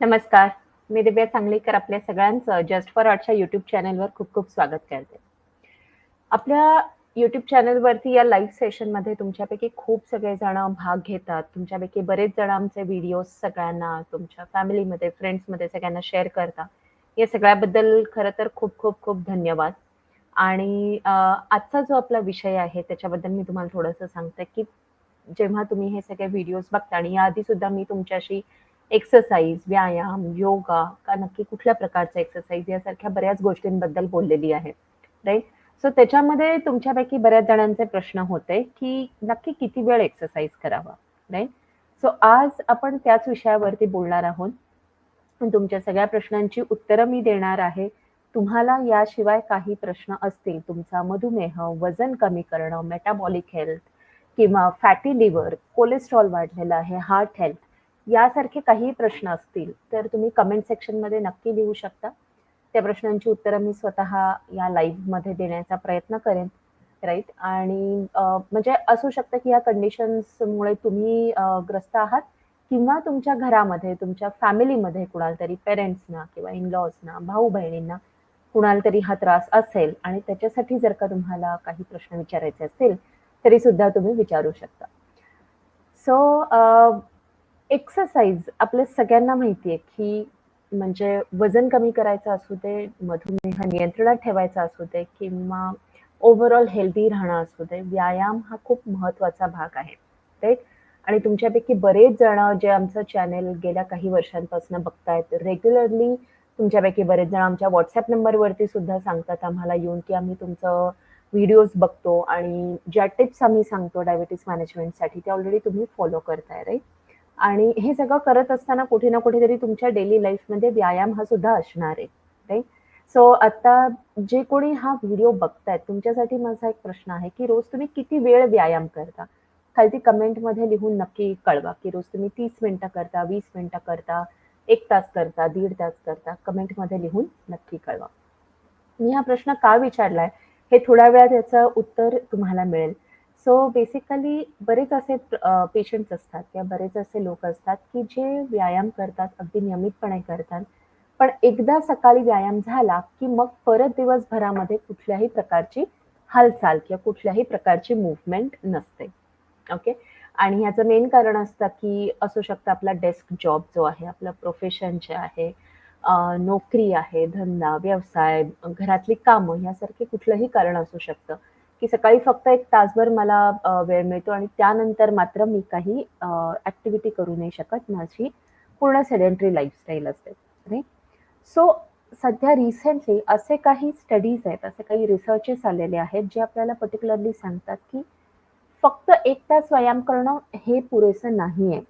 नमस्कार. मी दिव्या सांगलीकर आपल्या सगळ्यांचं जस्ट फॉर आर्टच्या युट्यूब चॅनलवर खूप-खूप स्वागत करते. आपल्या यूट्यूब चॅनलवरती या लाईव्ह सेशनमध्ये तुमच्यापैकी खूप सगळेजण भाग घेतात. तुमच्यापैकी बरेच जण आमचे व्हिडिओज सगळ्यांना तुमच्या फॅमिलीमध्ये, फ्रेंड्समध्ये सगळ्यांना शेअर करता. या सगळ्याबद्दल खरं तर खूप-खूप-खूप धन्यवाद. आणि आजचा जो आपला विषय आहे त्याच्याबद्दल मी तुम्हाला थोडंसं सांगते, की जेव्हा तुम्ही हे सगळे व्हिडिओज बघता आणि याआधी सुद्धा मी तुमच्याशी एक्सरसाइज, व्यायाम, योगा का नक्की कुठल्या प्रकारचा एक्सरसाइज यासारख्या बऱ्याच गोष्टींबद्दल बोललेली आहे. राईट सो त्याच्यामध्ये तुमच्यापैकी बऱ्याच जणांचे प्रश्न होते, की नक्की किती वेळ एक्सरसाइज करावा? राईट सो आज आपण त्याच विषयावरती बोलणार आहोत. तुमच्या सगळ्या प्रश्नांची उत्तरं मी देणार आहे. तुम्हाला याशिवाय काही प्रश्न असतील, तुमचा मधुमेह, वजन कमी करणं, मेटाबॉलिक हेल्थ किंवा फॅटी लिव्हर, कोलेस्ट्रॉल वाढलेलं आहे, हार्ट हेल्थ यासारखे काही प्रश्न असतील, तर तुम्ही कमेंट सेक्शनमध्ये नक्की लिहू शकता. त्या प्रश्नांची उत्तरं मी स्वतः या लाईव्हमध्ये देण्याचा प्रयत्न करेन. राईट आणि म्हणजे असू शकतं, की या कंडिशन्समुळे तुम्ही ग्रस्त आहात किंवा तुमच्या घरामध्ये, तुमच्या फॅमिलीमध्ये कुणाला तरी पेरेंट्सना किंवा इन-लॉजना, भाऊ-बहिणींना कुणाला तरी हा त्रास असेल आणि त्याच्यासाठी जर का तुम्हाला काही प्रश्न विचारायचे असतील, तरी सुद्धा तुम्ही विचारू शकता. सो एक्सरसाइज आपल्या सगळ्यांना माहिती आहे, की म्हणजे वजन कमी करायचं असू दे, मधुमेह नियंत्रणात ठेवायचा असू दे किंवा ओव्हरऑल हेल्दी राहणं असू दे, व्यायाम हा खूप महत्त्वाचा भाग आहे. राईट आणि तुमच्यापैकी बरेच जण जे आमचं चॅनल गेल्या काही वर्षांपासून बघतायत, रेग्युलरली तुमच्यापैकी बरेच जण आमच्या व्हॉट्सअप नंबरवरती सुद्धा सांगतात आम्हाला येऊन, की आम्ही तुमचं व्हिडिओज बघतो आणि ज्या टिप्स आम्ही सांगतो डायबिटीज मॅनेजमेंटसाठी त्या ऑलरेडी तुम्ही फॉलो करताय. राईट आणि हे सगळं करत असताना कुठे ना कुठेतरी तुमच्या डेली लाईफमध्ये व्यायाम हा सुद्धा असणार आहे. राईट सो आता जे कोणी हा व्हिडिओ बघतायत तुमच्यासाठी माझा एक प्रश्न आहे, की रोज तुम्ही किती वेळ व्यायाम करता? खालती कमेंटमध्ये लिहून नक्की कळवा, की रोज तुम्ही तीस मिनटं करता, वीस मिनटं करता, एक तास करता, दीड तास करता. कमेंटमध्ये लिहून नक्की कळवा. मी हा प्रश्न का विचारलाय, हे थोड्या वेळात याचं उत्तर तुम्हाला मिळेल. सो बेसिकली बरेच असे पेशंट्स असतात किंवा बरेच असे लोक असतात, की जे व्यायाम करतात, अगदी नियमितपणे करतात. पण एकदा सकाळी व्यायाम झाला, की मग परत दिवसभरामध्ये कुठल्याही प्रकारची हालचाल किंवा कुठल्याही प्रकारची मूव्हमेंट नसते. ओके? आणि ह्याचं मेन कारण असतं, की असू शकतं आपला डेस्क जॉब जो आहे, आपलं प्रोफेशन जे आहे, नोकरी आहे, धंदा, व्यवसाय, घरातली कामं यासारखे कुठलंही कारण असू शकतं, की सकाळी फक्त एक तासभर मला वेळ मिळतो आणि त्यानंतर मात्र मी काही ऍक्टिव्हिटी ॲक्टिव्हिटी करू नाही शकत. माझी पूर्ण सेडेंटरी लाईफस्टाईल असते. सो सध्या रिसेंटली असे काही स्टडीज आहेत, असे काही रिसर्चेस आलेले आहेत, जे आपल्याला पर्टिक्युलरली सांगतात, की फक्त एक तास व्यायाम करणं हे पुरेसं नाही आहे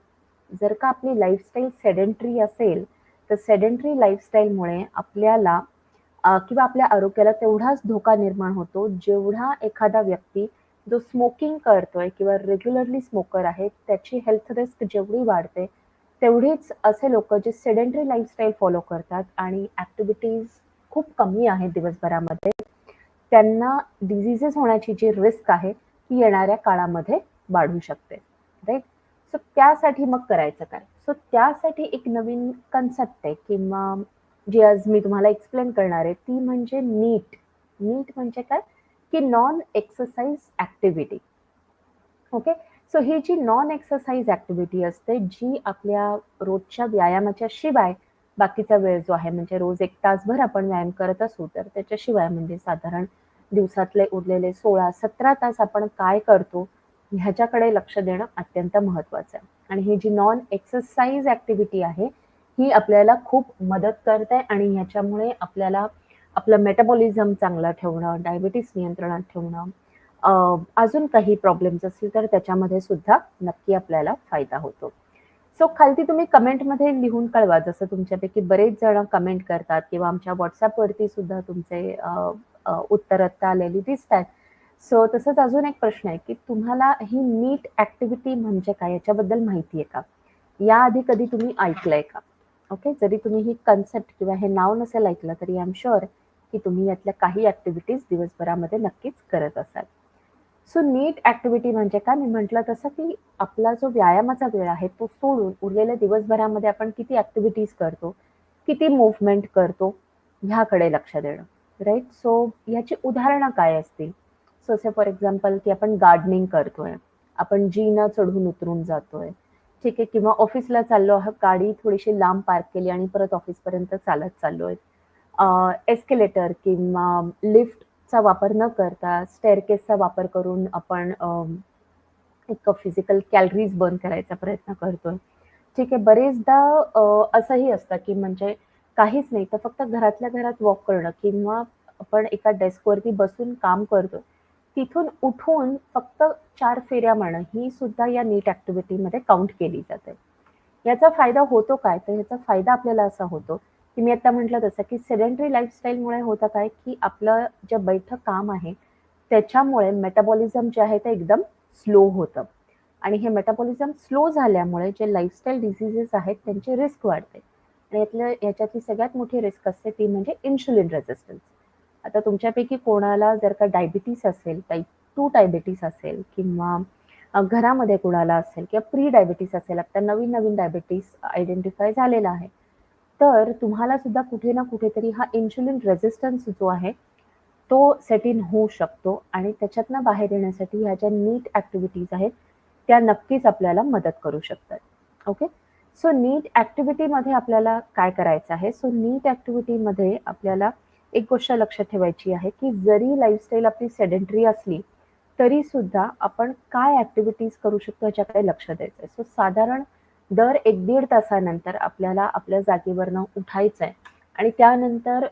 जर का आपली लाईफस्टाईल सेडेंटरी असेल, तर सेडेंटरी लाईफस्टाईलमुळे आपल्याला किंवा आपल्या आरोग्याला तेवढाच धोका निर्माण होतो, जेवढा एखादा व्यक्ती जो स्मोकिंग करतोय किंवा रेग्युलरली स्मोकर आहे, त्याची हेल्थ रिस्क जेवढी वाढते, तेवढीच असे लोक जे सेडेंटरी लाईफस्टाईल फॉलो करतात आणि ॲक्टिव्हिटीज खूप कमी आहेत दिवसभरामध्ये, त्यांना डिझिजेस होण्याची जी रिस्क आहे, ती येणाऱ्या काळामध्ये वाढू शकते. राईट सो त्यासाठी मग करायचं काय? सो त्यासाठी एक नवीन कन्सेप्ट आहे किंवा जी आज मी तुम्हाला एक्सप्लेन करणार आहे, ती म्हणजे नीट. नीट म्हणजे काय? की non exercise activity. Okay? So ही जी नॉन एक्सरसाइज ॲक्टिव्हिटी असते, जी आपल्या रोजच्या व्यायामाच्या शिवाय बाकीचा वेळ जो आहे, म्हणजे रोज एक तासभर आपण व्यायाम करत असू, तर त्याच्याशिवाय म्हणजे साधारण दिवसातले उरलेले 16-17 तास आपण काय करतो, ह्याच्याकडे लक्ष देणं अत्यंत महत्त्वाचं आहे. आणि ही जी नॉन एक्सरसाइज ॲक्टिव्हिटी आहे, ही आपल्याला खूप मदत करते आणि ह्याच्यामुळे आपल्याला आपलं मेटाबॉलिझम चांगलं ठेवणं, डायबिटीस नियंत्रणात ठेवणं, अजून काही प्रॉब्लेम्स असतील, तर त्याच्यामध्ये सुद्धा नक्की आपल्याला फायदा होतो. सो खालती तुम्ही कमेंटमध्ये लिहून कळवा, जसं तुमच्यापैकी बरेच जण कमेंट करतात किंवा आमच्या व्हॉट्सअपवरती सुद्धा तुमचे अ, आत्ता आलेली दिसतायत. सो तसंच अजून एक प्रश्न आहे, की तुम्हाला ही नीट ॲक्टिव्हिटी म्हणजे काय याच्याबद्दल माहिती आहे का? याआधी कधी तुम्ही ऐकलंय का? ओके? जरी तुम्ही ही कन्सेप्ट किंवा हे नाव नसेल ऐकलं, तरी आय एम शुअर, की तुम्ही यातल्या काही ॲक्टिव्हिटीज दिवसभरामध्ये नक्कीच करत असाल. सो नीट ऍक्टिव्हिटी म्हणजे काय मी म्हटलं तसं की आपला जो व्यायामाचा वेळ आहे तो सोडून उरलेल्या दिवसभरामध्ये आपण किती ऍक्टिव्हिटीज करतो किती मुवमेंट करतो ह्याकडे लक्ष देणं राईट सो ह्याची उदाहरणं काय असतील सो फॉर एक्झाम्पल की आपण गार्डनिंग करतोय आपण जीना चढून उतरून जातोय ठीक आहे किंवा ऑफिसला चाललो आहोत गाडी थोडीशी लांब पार्क केली आणि परत ऑफिसपर्यंत चालत चाललोय एस्केलेटर किंवा लिफ्टचा वापर न करता स्टेअरकेसचा वापर करून आपण एक फिजिकल कॅलरीज बर्न करायचा प्रयत्न करतोय. ठीक आहे बरेचदा असंही असतं की म्हणजे काहीच नाही तर फक्त घरातल्या घरात वॉक करणं किंवा आपण एका डेस्कवरती बसून काम करतो तिथून उठून फक्त चार फेऱ्या मारणं ही सुद्धा या नीट ऍक्टिव्हिटीमध्ये काउंट केली जाते. याचा फायदा होतो काय? तर याचा फायदा आपल्याला असा होतो की मी आता म्हटलं तसं की सेडेंटरी लाईफस्टाईलमुळे होतं काय? की आपलं जे बैठक काम आहे त्याच्यामुळे मेटाबॉलिझम जे आहे ते एकदम स्लो होतं. आणि हे मेटाबॉलिझम स्लो झाल्यामुळे जे लाईफस्टाईल डिसिजेस आहेत त्यांची रिस्क वाढते. आणि यातलं याच्यातली सगळ्यात मोठी रिस्क असते ती म्हणजे इन्शुलिन रेझिस्टन्स आता तुमच्यापैकी कोणाला जर का डायबिटीस असेल टाईप टू डायबिटीस असेल किंवा घरामध्ये कोणाला असेल किंवा प्री डायबिटीस असेल आता नवीन नवीन डायबिटीस आयडेंटिफाय झालेला आहे तर तुम्हाला सुद्धा कुठे ना कुठेतरी हा इन्शुलिन रेझिस्टन्स जो आहे तो सेट इन होऊ शकतो आणि त्याच्यातनं बाहेर येण्यासाठी ह्या ज्या नीट ॲक्टिव्हिटीज आहेत त्या नक्कीच आपल्याला मदत करू शकतात. ओके सो नीट ॲक्टिव्हिटीमध्ये आपल्याला काय करायचं आहे? सो नीट ॲक्टिव्हिटीमध्ये आपल्याला एक गोष्ट लक्षात ठेवायची आहे की जरी लाईफस्टाईल आपली सेडेंटरी असली तरी सुद्धा आपण काय ऍक्टिव्हिटीज करू शकतो याच्याकडे लक्ष द्यायचं आहे सो साधारण दर एक दीड तासानंतर आपल्याला आपल्या जागेवरनं उठायचं आहे आणि त्यानंतर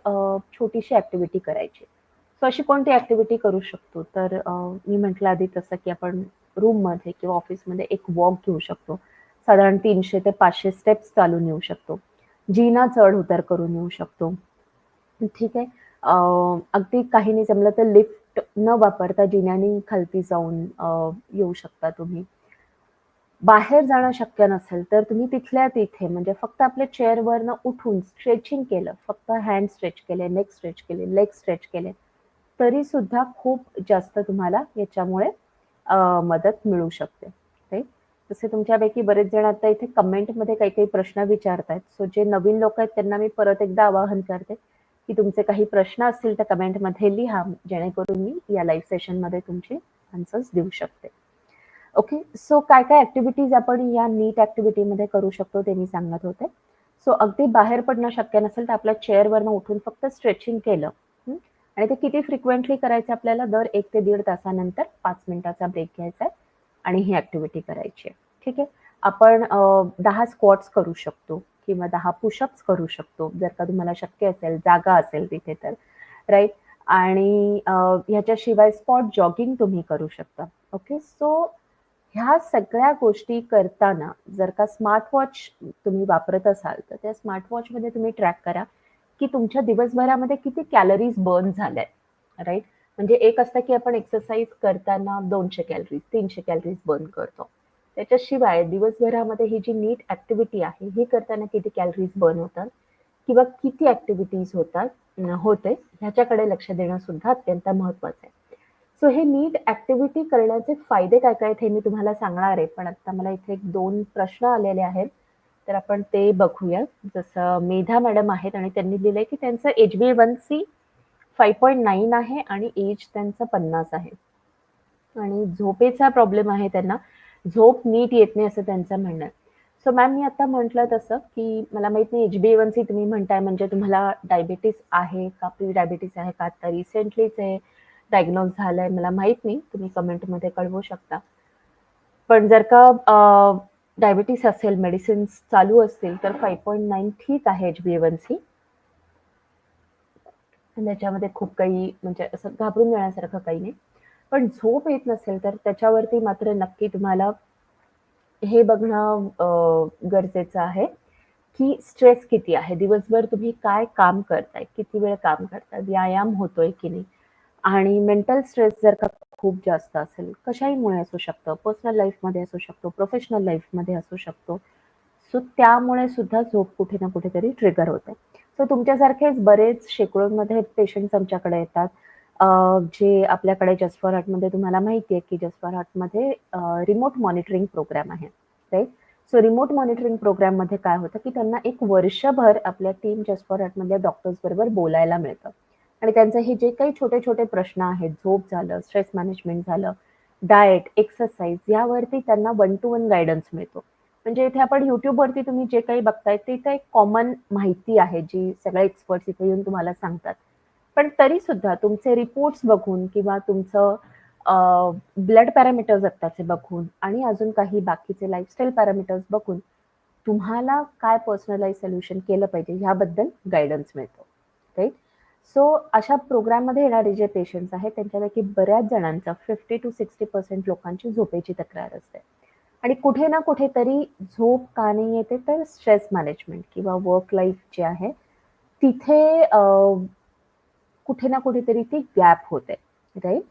छोटीशी ऍक्टिव्हिटी करायची. सो अशी कोणती ऍक्टिव्हिटी करू शकतो? तर मी म्हटलं आधी तसं की आपण रूममध्ये किंवा ऑफिसमध्ये एक वॉक घेऊ शकतो. साधारण तीनशे ते पाचशे स्टेप्स चालून येऊ शकतो. जीना चढ उतार करून येऊ शकतो. ठीक आहे. अगदी काही नाही जमलं तर लिफ्ट न वापरता जिन्यानी खालती जाऊन येऊ शकता तुम्ही. बाहेर जाणं शक्य नसेल तर तुम्ही तिथल्या तिथे म्हणजे फक्त आपल्या चेअरवरनं उठून स्ट्रेचिंग केलं फक्त हँड स्ट्रेच केले नेक स्ट्रेच केले लेग स्ट्रेच केले तरी सुद्धा खूप जास्त तुम्हाला याच्यामुळे मदत मिळू शकते. तसे तुमच्यापैकी बरेच जण आता इथे कमेंटमध्ये काही काही प्रश्न विचारतायत. सो जे नवीन लोक आहेत त्यांना मी परत एकदा आवाहन करते की तुमचे काही प्रश्न असतील तर कमेंटमध्ये लिहा जेणेकरून मी या लाईव्ह सेशनमध्ये तुमचे आन्सर्स देऊ शकते. ओके सो काय काय ऍक्टिव्हिटीज आपण या नीट ऍक्टिव्हिटीमध्ये करू शकतो ते मी सांगत होते. सो अगदी बाहेर पडणं शक्य नसेल तर आपल्या चेअरवरनं उठून फक्त स्ट्रेचिंग केलं. आणि ते किती फ्रिक्वेंटली करायचं आपल्याला? दर एक ते दीड तासानंतर पाच मिनिटाचा ब्रेक घ्यायचा आहे आणि ही ऍक्टिव्हिटी करायची आहे. ठीक आहे? आपण दहा स्क्वॉट्स करू शकतो. किंवा दहा पुशअप्स करू शकतो. जर का तुम्हाला शक्य असेल जागा असेल तिथे तर. राईट आणि ह्याच्याशिवाय स्पॉट जॉगिंग तुम्ही करू शकता. ओके सो ह्या सगळ्या गोष्टी करताना जर का स्मार्ट वॉच तुम्ही वापरत असाल तर त्या स्मार्टवॉचमध्ये तुम्ही ट्रॅक करा की तुमच्या दिवसभरामध्ये किती कॅलरीज बर्न झाल्या राईट म्हणजे एक असतं की आपण एक्सरसाइज करताना दोनशे कॅलरीज तीनशे कॅलरीज बर्न करतो. त्याच्याशिवाय दिवसभरामध्ये ही जी नीट ऍक्टिव्हिटी आहे ही करताना किती कॅलरीज बर्न होतात किंवा किती ऍक्टिव्हिटीज होतात होते ह्याच्याकडे लक्ष देणं सुद्धा अत्यंत महत्वाचं आहे. सो हे नीट ऍक्टिव्हिटी करण्याचे फायदे काय काय हे मी तुम्हाला सांगणार आहे. पण आता मला इथे एक दोन प्रश्न आलेले आहेत तर आपण ते बघूया. जसं मेधा मॅडम आहेत आणि त्यांनी लिहिलंय की त्यांचं H B one C five point nine आहे आणि एज त्यांचं पन्नास आहे. आणि झोपेचा प्रॉब्लेम आहे त्यांना. झोप नीट येत नाही असं त्यांचं म्हणणं. आहे सो मॅम मी आता म्हटलं तसं की मला माहीत नाही एच बी वन सी तुम्ही म्हणताय म्हणजे तुम्हाला डायबिटीस आहे का प्री डायबिटीस आहे का आता रिसेंटलीच आहे डायग्नोज झालंय मला माहीत नाही तुम्ही कमेंटमध्ये कळवू शकता. पण जर का डायबिटीस असेल मेडिसिन्स चालू असतील तर फाईव्ह पॉईंट नाईन ठीक आहे एच बी वन सी त्याच्यामध्ये खूप काही म्हणजे असं घाबरून येण्यासारखं काही नाही. पण झोप येत नसेल तर त्याच्यावरती मात्र नक्की तुम्हाला हे बघणं गरजेचं आहे की स्ट्रेस किती आहे? दिवसभर तुम्ही काय काम करताय? किती वेळ काम करताय? व्यायाम होतोय की नाही? आणि मेंटल स्ट्रेस जर का खूप जास्त असेल कशाहीमुळे असू शकतं? पर्सनल लाईफमध्ये असू शकतो प्रोफेशनल लाईफमध्ये असू शकतो. सो त्यामुळे सुद्धा झोप कुठे ना कुठेतरी ट्रिगर होते. सो तुमच्यासारखेच बरेच शेकडोंमध्ये पेशंट्स आमच्याकडे येतात. जे आपल्याकडे जस्ट फॉर हार्टमध्ये तुम्हाला माहिती आहे की जस्ट फॉर हार्टमध्ये रिमोट मॉनिटरिंग प्रोग्राम आहे राईट सो रिमोट मॉनिटरिंग प्रोग्राममध्ये काय होतं की त्यांना एक वर्षभर आपल्या टीम जस्ट फॉर हार्टमधल्या डॉक्टर्स बरोबर बोलायला मिळतं. आणि त्यांचे हे जे काही छोटे छोटे प्रश्न आहेत झोप झालं स्ट्रेस मॅनेजमेंट झालं डाएट एक्सरसाइज यावरती त्यांना वन टू वन गायडन्स मिळतो. म्हणजे इथे आपण युट्यूबवरती तुम्ही जे काही बघताय ते काही कॉमन माहिती आहे जी सगळे एक्सपर्ट्स इथे येऊन तुम्हाला सांगतात. पण तरी सुद्धा तुमचे रिपोर्ट्स बघून किंवा तुमचं ब्लड पॅरामीटर्स आत्ताचे बघून आणि अजून काही बाकीचे लाईफस्टाईल पॅरामीटर्स बघून तुम्हाला काय पर्सनलाइज सोल्युशन केलं पाहिजे ह्याबद्दल गायडन्स मिळतो. राईट सो अशा प्रोग्राममध्ये येणारे जे पेशंट्स आहेत त्यांच्यापैकी बऱ्याच जणांचा फिफ्टी टू सिक्स्टी पर्सेंट लोकांची झोपेची तक्रार असते. आणि कुठे ना कुठेतरी झोप का नाही येते तर स्ट्रेस मॅनेजमेंट किंवा वर्क लाईफ जे आहे तिथे कुठे ना कुठेतरी ती गॅप होते राईट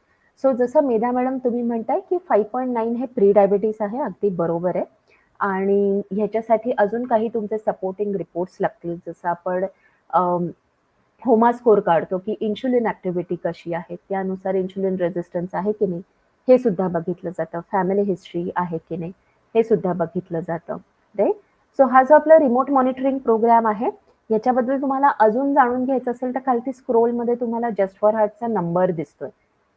सो जसं मेधा मॅडम तुम्ही म्हणताय की फाईव्ह पॉईंट नाईन हे प्री डायबिटीस आहे अगदी बरोबर आहे. आणि ह्याच्यासाठी अजून काही तुमचे सपोर्टिंग रिपोर्ट्स लागतील. जसं आपण होमा स्कोर काढतो की इन्शुलिन ऍक्टिव्हिटी कशी आहे त्यानुसार इन्शुलिन रेजिस्टन्स आहे की नाही हे सुद्धा बघितलं जातं. फॅमिली हिस्ट्री आहे की नाही हे सुद्धा बघितलं जातं राईट सो हा जो आपला रिमोट मॉनिटरिंग प्रोग्राम आहे याच्याबद्दल तुम्हाला अजून जाणून घ्यायचं असेल तर खालती स्क्रोलमध्ये तुम्हाला जस्ट फॉर हार्टचा नंबर दिसतोय.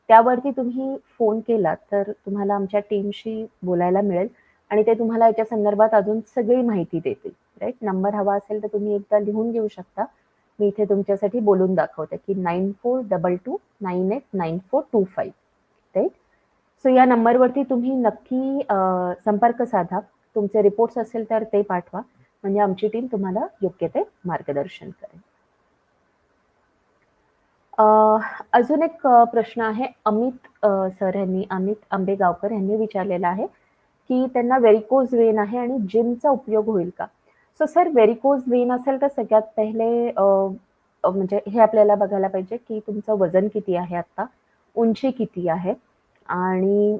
त्यावरती तुम्ही फोन केला तर तुम्हाला आमच्या टीमशी बोलायला मिळेल आणि ते तुम्हाला याच्या संदर्भात अजून सगळी माहिती देतील. राईट नंबर हवा असेल तर तुम्ही एकदा लिहून घेऊ शकता. मी इथे तुमच्यासाठी बोलून दाखवते की nine four double two nine eight nine four two five right so या नंबरवरती तुम्ही नक्की संपर्क साधा. तुमचे रिपोर्ट्स असेल तर ते पाठवा. म्हणजे आमची टीम तुम्हाला योग्य ते मार्गदर्शन करेल. अजून एक प्रश्न आहे. अमित सर यांनी अमित आंबेगावकर यांनी विचारलेला आहे की त्यांना वेरिकोज वेन आहे आणि जिमचा उपयोग होईल का? सो सर वेरिकोज वेन असेल तर सगळ्यात पहिले म्हणजे हे आपल्याला बघायला पाहिजे की तुमचं वजन किती आहे आता उंची किती आहे? आणि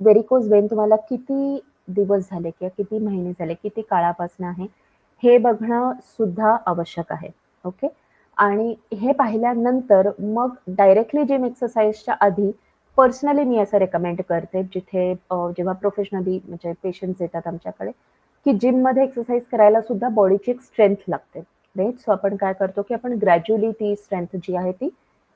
वेरिकोज वेन तुम्हाला किती दिवस झाले किंवा किती महिने झाले किती काळापासून आहे हे बघणं सुद्धा आवश्यक आहे. ओके? आणि हे पाहिल्यानंतर मग डायरेक्टली जिम एक्सरसाइजच्या आधी पर्सनली मी असं रेकमेंड करते जिथे जेव्हा प्रोफेशनली म्हणजे पेशंट्स येतात आमच्याकडे की जिममध्ये एक्सरसाइज करायला सुद्धा बॉडीची एक स्ट्रेंथ लागते. राईट सो आपण काय करतो की आपण ग्रॅज्युअली ती स्ट्रेंथ जी आहे ती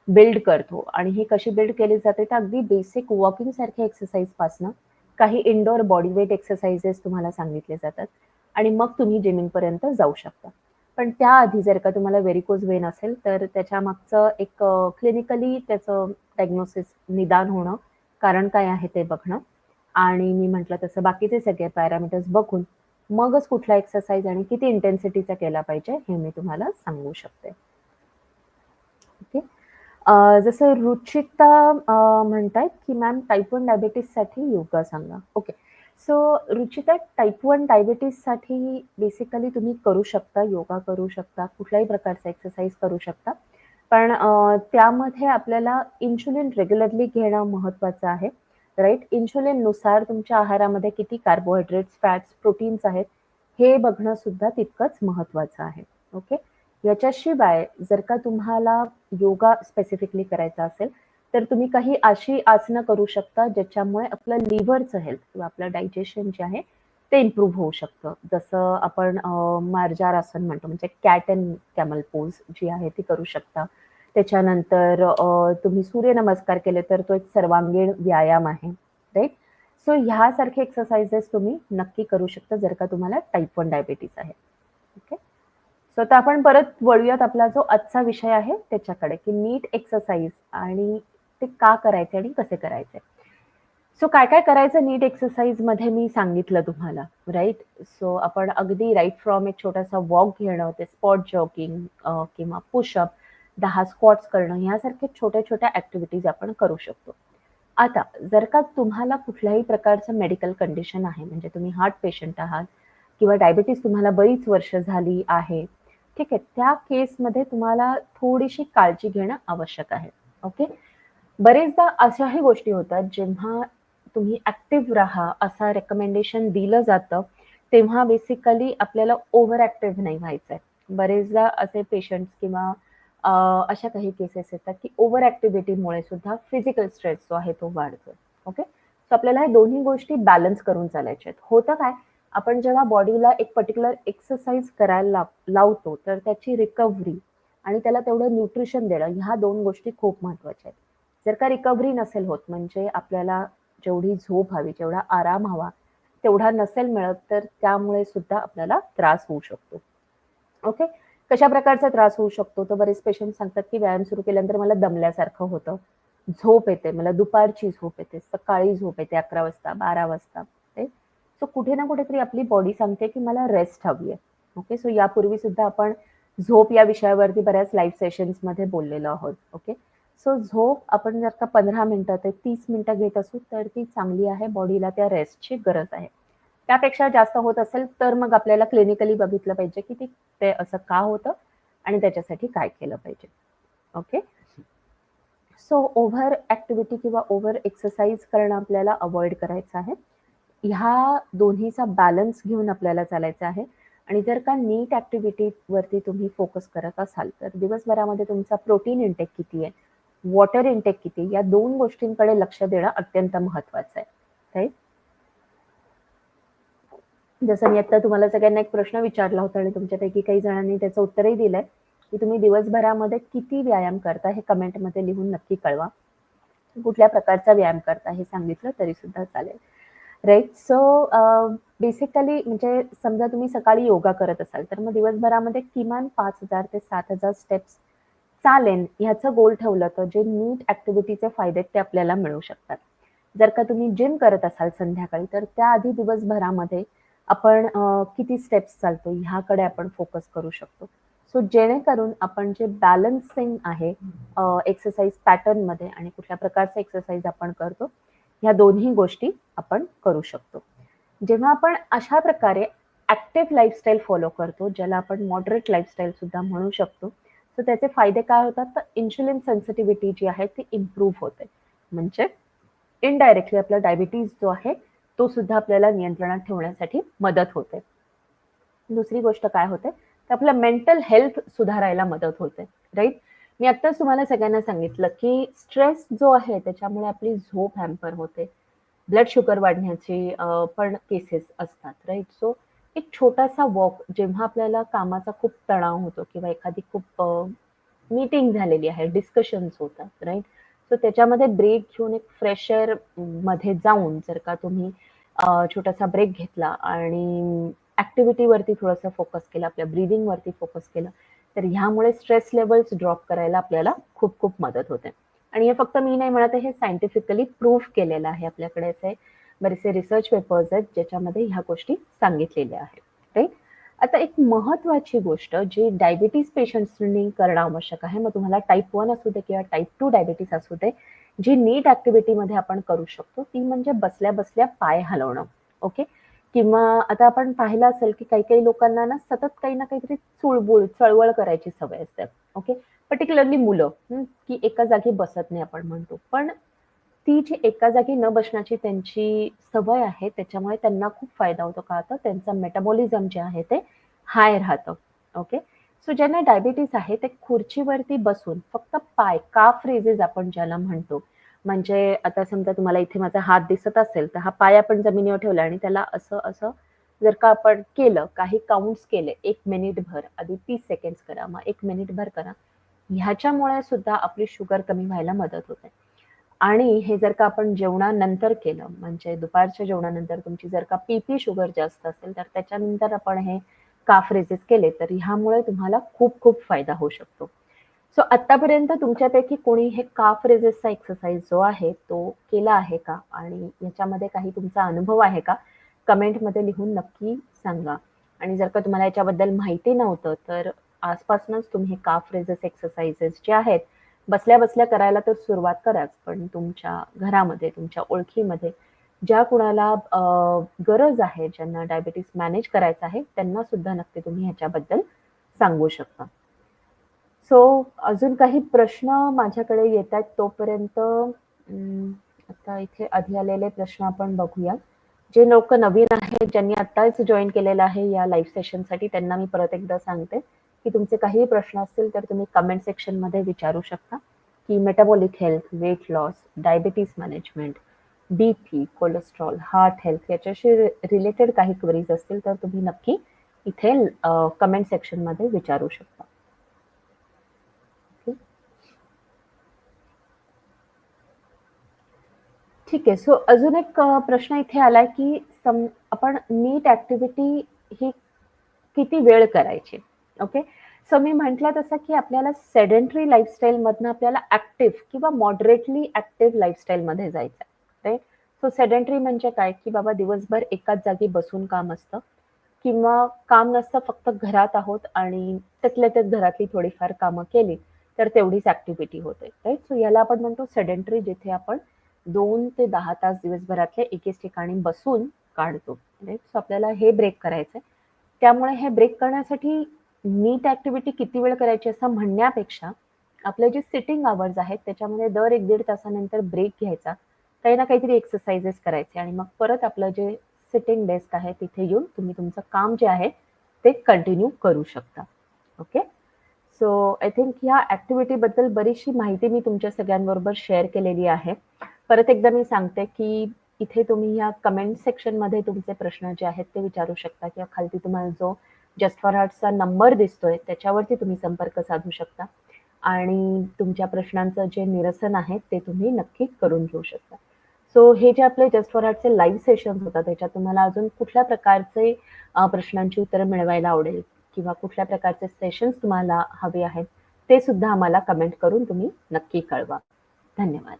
बिल्ड करतो. आणि ही कशी बिल्ड केली जाते तर अगदी बेसिक वॉकिंग सारख्या एक्सरसाइजपासून काही इनडोअर बॉडी वेट एक्सरसाइजेस तुम्हाला सांगितले जातात आणि मग तुम्ही जिमिंगपर्यंत जाऊ शकता. पण त्याआधी जर का तुम्हाला व्हेरिकोज वेन असेल तर त्याच्या मागचं एक क्लिनिकली त्याचं डायग्नोसिस निदान होणं कारण काय आहे ते बघणं. आणि मी म्हटलं तसं बाकीचे सगळे पॅरामीटर्स बघून मगच कुठला एक्सरसाइज आणि किती इंटेन्सिटीचा केला पाहिजे हे मी तुम्हाला सांगू शकते. जसं रुचिता म्हणतायत की मॅम टाईप वन डायबेटीससाठी योगा सांगा. Okay so Ruchita type one डायबिटीससाठी basically तुम्ही करू शकता योगा करू शकता कुठल्याही प्रकारचा एक्सरसाइज करू शकता. पण त्यामध्ये आपल्याला इन्शुलिन रेग्युलरली घेणं महत्वाचं आहे. राईट इन्शुलिननुसार तुमच्या आहारामध्ये किती कार्बोहायड्रेट्स फॅट्स प्रोटीन्स आहेत हे बघणं सुद्धा तितकंच महत्वाचं आहे. ओके याच्याशिवाय जर का तुम्हाला योगा स्पेसिफिकली करायचा असेल तर तुम्ही काही अशी आसनं करू शकता ज्याच्यामुळे आपलं लिव्हरचं हेल्थ किंवा आपलं डायजेशन जे आहे ते इम्प्रूव्ह होऊ शकतं. जसं आपण मार्जार आसन म्हणतो म्हणजे कॅट अँड कॅमल पोज जी आहे ती करू शकता. त्याच्यानंतर तुम्ही सूर्यनमस्कार केले तर तो एक सर्वांगीण व्यायाम आहे राईट सो ह्यासारखे एक्सरसाइजेस तुम्ही नक्की करू शकता जर का तुम्हाला टाईप वन डायबिटीज आहे. सो आता आपण परत वळूयात आपला जो आजचा विषय आहे त्याच्याकडे की नीट एक्सरसाइज आणि ते का करायचे आणि कसे करायचे. सो काय काय करायचं नीट एक्सरसाइजमध्ये मी सांगितलं तुम्हाला राईट सो आपण अगदी राईट फ्रॉम एक छोटासा वॉक घेणं ते स्पॉट जॉगिंग किंवा पुशअप दहा स्क्वॉट्स करणं यासारखे छोट्या छोट्या ऍक्टिव्हिटीज आपण करू शकतो. आता जर का तुम्हाला कुठल्याही प्रकारचं मेडिकल कंडिशन आहे म्हणजे तुम्ही हार्ट पेशंट आहात किंवा डायबिटीज तुम्हाला बरीच वर्ष झाली आहे ठीक आहे त्या केसमध्ये तुम्हाला थोडीशी काळजी घेणं आवश्यक आहे ओके बरेचदा अशाही गोष्टी होतात जेव्हा तुम्ही ऍक्टिव्ह राहा असं रेकमेंडेशन दिलं जातं तेव्हा बेसिकली आपल्याला ओव्हर ऍक्टिव्ह नाही व्हायचंय. बरेचदा असे पेशंट्स किंवा अशा काही केसेस येतात की ओव्हर ऍक्टिव्हिटीमुळे सुद्धा फिजिकल स्ट्रेस जो आहे तो वाढतो ओके सो आपल्याला हे दोन्ही गोष्टी बॅलन्स करून चालायच्या आहेत. होतं काय? आपण जेव्हा बॉडीला एक पर्टिक्युलर एक्सरसाइज करायला लावतो तर त्याची रिकव्हरी आणि त्याला तेवढं न्यूट्रिशन देणं ह्या दोन गोष्टी खूप महत्त्वाच्या आहेत. जर का रिकव्हरी नसेल होत म्हणजे आपल्याला जेवढी झोप हवी जेवढा आराम हवा तेवढा नसेल मिळत तर त्यामुळे सुद्धा आपल्याला त्रास होऊ शकतो. ओके कशा प्रकारचा त्रास होऊ शकतो? तर बरेच पेशंट सांगतात की व्यायाम सुरू केल्यानंतर मला दमल्यासारखं होतं. झोप येते मला दुपारची झोप येते सकाळी झोप येते अकरा वाजता बारा वाजता. सो कुठे ना कुठेतरी आपली बॉडी सांगते की मला रेस्ट हवी आहे. ओके सो यापूर्वी सुद्धा आपण झोप या विषयावरती बऱ्याच लाईव्ह सेशन्समध्ये बोललेलो आहोत. ओके सो झोप आपण जर का पंधरा मिनटं ते तीस मिनिटं घेत असू तर ती चांगली आहे. बॉडीला त्या रेस्टची गरज आहे. त्यापेक्षा जास्त होत असेल तर मग आपल्याला क्लिनिकली बघितलं पाहिजे की ती ते असं का होतं आणि त्याच्यासाठी काय केलं पाहिजे. ओके सो ओव्हर ऍक्टिव्हिटी किंवा ओव्हर एक्सरसाइज करणं आपल्याला अवॉइड करायचं आहे. ह्या दोन्हीचा बॅलन्स घेऊन आपल्याला चालायचं आहे. आणि जर का नीट ऍक्टिव्हिटीवरती तुम्ही फोकस करत असाल तर दिवसभरामध्ये तुमचा प्रोटीन इंटेक किती आहे? वॉटर इंटेक किती या दोन गोष्टींकडे लक्ष देणं अत्यंत महत्वाचं आहे. राईट जसं मी आता तुम्हाला सगळ्यांना एक प्रश्न विचारला होता आणि तुमच्यापैकी काही जणांनी त्याचं उत्तरही दिलंय की तुम्ही दिवसभरामध्ये किती व्यायाम करता हे कमेंटमध्ये लिहून नक्की कळवा. कुठल्या प्रकारचा व्यायाम करता हे सांगितलं तरी सुद्धा चालेल. राईट सो बेसिकली म्हणजे समजा तुम्ही सकाळी योगा करत असाल तर मग दिवसभरामध्ये किमान पाच हजार ते सात हजार स्टेप्स चालेल ह्याचं गोल ठेवलं तर जे नीट ऍक्टिव्हिटीचे फायदे ते आपल्याला मिळू शकतात. जर का तुम्ही जिम करत असाल संध्याकाळी तर त्याआधी दिवसभरामध्ये आपण किती स्टेप्स चालतो ह्याकडे आपण फोकस करू शकतो. सो जेणेकरून आपण जे बॅलन्सिंग आहे एक्सरसाइज पॅटर्नमध्ये आणि कुठल्या प्रकारचं एक्सरसाइज आपण करतो ह्या दोन्ही गोष्टी आपण करू शकतो. जेव्हा आपण अशा प्रकारे ऍक्टिव्ह लाईफस्टाईल फॉलो करतो ज्याला आपण मॉडरेट लाईफस्टाईल सुद्धा म्हणू शकतो तर त्याचे फायदे काय होतात? तर इन्शुलिन सेन्सिटिव्हिटी जी आहे ती इम्प्रूव्ह होते. म्हणजे इनडायरेक्टली आपला डायबिटीज जो आहे तो सुद्धा आपल्याला नियंत्रणात ठेवण्यासाठी मदत होते. दुसरी गोष्ट काय होते? तर आपलं मेंटल हेल्थ सुधारायला मदत होते. राईट मी आत्ताच तुम्हाला सगळ्यांना सांगितलं की स्ट्रेस जो आहे त्याच्यामुळे आपली झोप हॅम्पर होते. ब्लड शुगर वाढण्याची पण केसेस असतात राईट सो एक छोटासा वॉक जेव्हा आपल्याला कामाचा खूप तणाव होतो किंवा एखादी खूप मीटिंग झालेली आहे डिस्कशन्स होतात राईट सो त्याच्यामध्ये ब्रेक घेऊन एक फ्रेश एअरमध्ये जाऊन जर का तुम्ही छोटासा ब्रेक घेतला आणि ऍक्टिव्हिटीवरती थोडंसं फोकस केलं आपल्या ब्रिदिंगवरती फोकस केलं तर ह्यामुळे स्ट्रेस लेवल्स ड्रॉप करायला आपल्याला खूप खूप मदत होते. आणि हे फक्त मी नाही म्हणत हे सायंटिफिकली प्रूफ केलेलं आहे आपल्याकडे असे बरेचसे रिसर्च पेपर्स आहेत ज्याच्यामध्ये ह्या गोष्टी सांगितलेल्या आहेत. राईट आता एक महत्वाची गोष्ट जी डायबिटीज पेशंट्सनी करणं आवश्यक आहे मग तुम्हाला टाईप वन असू दे किंवा टाईप टू डायबिटीस असू दे जी नीट ऍक्टिव्हिटीमध्ये आपण करू शकतो ती म्हणजे बसल्या बसल्या पाय हलवणं. ओके किंवा आता आपण पाहिलं असेल की काही काही लोकांना ना सतत काही ना काहीतरी चुळबुळ चळवळ करायची सवय असते. ओके पर्टिक्युलरली मुलं की एका जागी बसत नाही आपण म्हणतो. पण ती जी एका जागी न बसण्याची त्यांची सवय आहे त्याच्यामुळे त्यांना खूप फायदा होतो. का तर त्यांचं मेटाबॉलिझम जे आहे ते हाय राहतं. ओके सो ज्यांना डायबिटीस आहे ते खुर्चीवरती बसून फक्त पाय काफ रेजेस आपण ज्याला म्हणतो म्हणजे आता समजा तुम्हाला इथे माझा हात दिसत असेल तर हा पाय आपण जमिनीवर ठेवला आणि त्याला असं असं जर का आपण केलं काही काउंट्स केले एक मिनिट भर आधी तीस सेकंड करा मग एक मिनिट भर करा. ह्याच्यामुळे सुद्धा आपली शुगर कमी व्हायला मदत होते. आणि हे जर का आपण जेवणानंतर केलं म्हणजे दुपारच्या जेवणानंतर तुमची जर का पीपी शुगर जास्त असेल तर त्याच्यानंतर आपण हे काफ रेजेस केले तर ह्यामुळे तुम्हाला खूप खूप फायदा होऊ शकतो. सो आतापर्यंत तुमच्यापैकी कोणी हे काफ रेजेसचा एक्सरसाइज जो आहे तो केला आहे का? आणि याच्यामध्ये काही तुमचा अनुभव आहे का? कमेंटमध्ये लिहून नक्की सांगा. आणि जर का तुम्हाला याच्याबद्दल माहिती नव्हतं तर आसपासूनच तुम्ही काफ रेजेस एक्सरसाइजेस जे आहेत बसल्या बसल्या करायला तर सुरुवात कराच. पण तुमच्या घरामध्ये तुमच्या ओळखीमध्ये ज्या कुणाला गरज आहे ज्यांना डायबिटीस मॅनेज करायचं आहे त्यांना सुद्धा नक्की तुम्ही ह्याच्याबद्दल सांगू शकता. सो अजून काही प्रश्न माझ्याकडे येत आहेत तोपर्यंत आता इथे आधी आलेले प्रश्न आपण बघूया. जे लोक नवीन आहेत ज्यांनी आत्ताच जॉईन केलेलं आहे या लाईव्ह सेशनसाठी त्यांना मी परत एकदा सांगते की तुमचे काही प्रश्न असतील तर तुम्ही कमेंट सेक्शनमध्ये विचारू शकता. की metabolic health weight loss diabetes management B P cholesterol heart health याच्याशी रिलेटेड काही क्वेरीज असतील तर तुम्ही नक्की इथे कमेंट सेक्शनमध्ये विचारू शकता. ठीक आहे. सो अजून एक प्रश्न इथे आलाय की सम आपण नीट ऍक्टिव्हिटी ही किती वेळ करायची? ओके सो मी म्हटलं तसं की आपल्याला सेडेंटरी लाईफस्टाईलमधनं आपल्याला ऍक्टिव्ह किंवा मॉडरेटली ऍक्टिव्ह लाईफस्टाईलमध्ये जायचं आहे राईट सो सेडेंटरी म्हणजे काय? की बाबा दिवसभर एकाच जागी बसून काम असतं किंवा काम नसतं फक्त घरात आहोत आणि त्यातल्या त्यात घरातली थोडीफार कामं केली तर तेवढीच ऍक्टिव्हिटी होते. राईट सो याला आपण म्हणतो सेडेंटरी जिथे आपण दोन ते दहा तास दिवसभरातल्या एकेच ठिकाणी बसून काढतो. राईट सो आपल्याला हे ब्रेक करायचंय. त्यामुळे हे ब्रेक करण्यासाठी नीट ऍक्टिव्हिटी किती वेळ करायची असं म्हणण्यापेक्षा आपले जे सिटिंग आवर्स आहेत त्याच्यामध्ये दर एक दीड तासानंतर ब्रेक घ्यायचा. काही ना काहीतरी एक्सरसाइजेस करायचे आणि मग परत आपलं जे सिटिंग डेस्क आहे तिथे येऊन तुम्ही तुमचं काम जे आहे ते कंटिन्यू करू शकता. ओके सो आय थिंक ह्या ऍक्टिव्हिटीबद्दल बरीचशी माहिती मी तुमच्या सगळ्यांबरोबर शेअर केलेली आहे. परत एकदा मी सांगते की इथे तुम्ही या कमेंट सेक्शनमध्ये तुमचे प्रश्न जे आहेत ते विचारू शकता किंवा खालती तुम्हाला जो जस्ट फॉर हार्टचा नंबर दिसतोय त्याच्यावरती तुम्ही संपर्क साधू शकता. आणि तुमच्या प्रश्नांचं जे निरसन आहे ते तुम्ही नक्की करून घेऊ शकता. सो हे जे आपले जस्ट फॉर हार्टचे लाईव्ह सेशन होतात त्याच्यात तुम्हाला अजून कुठल्या प्रकारचे प्रश्नांची उत्तरं मिळवायला आवडेल किंवा कुठल्या प्रकारचे सेशन्स तुम्हाला हवे आहेत ते सुद्धा आम्हाला कमेंट करून तुम्ही नक्की कळवा. धन्यवाद.